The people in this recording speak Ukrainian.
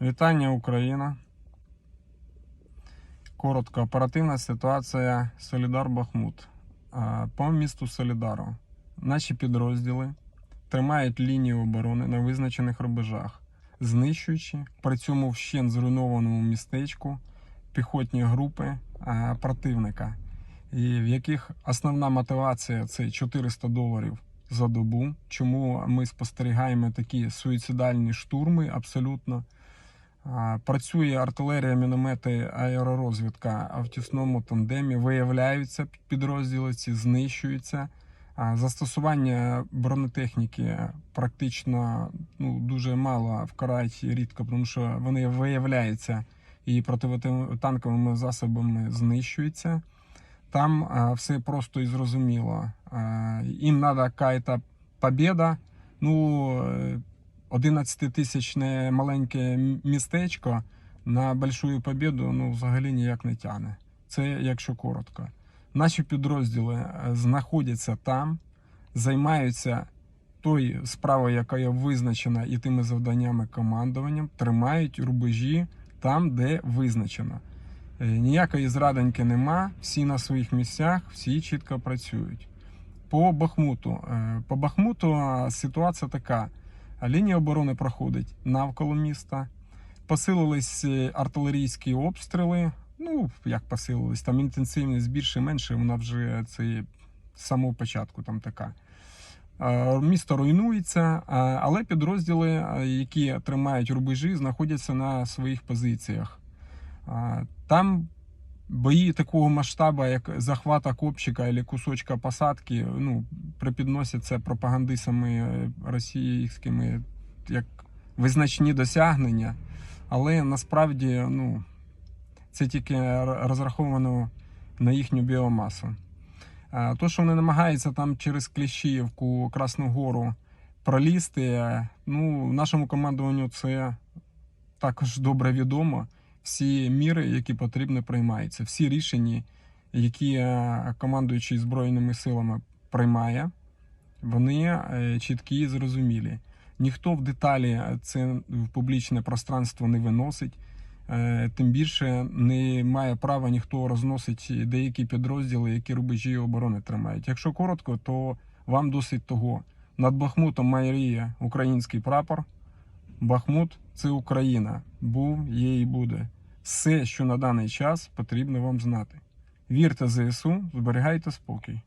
Вітання Україна. Коротко, оперативна ситуація Солідар Бахмут. По місту Солідару. Наші підрозділи тримають лінію оборони на визначених рубежах, знищуючи при цьому вщен зруйнованому містечку піхотні групи противника, в яких основна мотивація це 400 доларів за добу. Чому ми спостерігаємо такі суїцидальні штурми абсолютно. Працює артилерія, міномети, аеророзвідка в тісному тандемі. Виявляються підрозділи, ці знищуються. Застосування бронетехніки практично ну, дуже мало вкарають рідко, тому що вони виявляються і протитанковими засобами знищуються. Там все просто і зрозуміло. Їм треба якась побіда. Ну, е, 11-тисячне маленьке містечко на большую побіду ну, взагалі ніяк не тягне. Це якщо коротко. Наші підрозділи е, знаходяться там, займаються тою справою, яка є визначена, і тими завданнями командуванням, тримають рубежі там, де визначено. Е, Ніякої зрадоньки нема, всі на своїх місцях, всі чітко працюють. По Бахмуту. Е, По Бахмуту ситуація така. Лінія оборони проходить навколо міста. Посилились е, артилерійські обстріли. Ну, як посилились, там інтенсивність більше менше, вона вже це з самого початку там така. Е, Місто руйнується, е, але підрозділи, які тримають рубежі, знаходяться на своїх позиціях. Там бої такого масштабу, як захвата копчика або кусочка посадки, ну, припідносяться пропагандистами е, російськими як визначні досягнення, але насправді ну, це тільки розраховано на їхню біомасу. То, що вони намагаються там через Кліщіївку, Красну Гору пролізти, е, ну, нашому командуванню це також добре відомо. Всі міри, які потрібно, приймаються. Всі рішення, які е, командуючий Збройними силами приймає, вони е, чіткі і зрозумілі. Ніхто в деталі це в публічне пространство не виносить. Е, Тим більше не має права ніхто розносити деякі підрозділи, які рубежі оборони тримають. Якщо коротко, то вам досить того. Над Бахмутом майоріє український прапор. Бахмут це Україна. Був, є і буде. Все, що на даний час потрібно вам знати. Вірте ЗСУ, зберігайте спокій.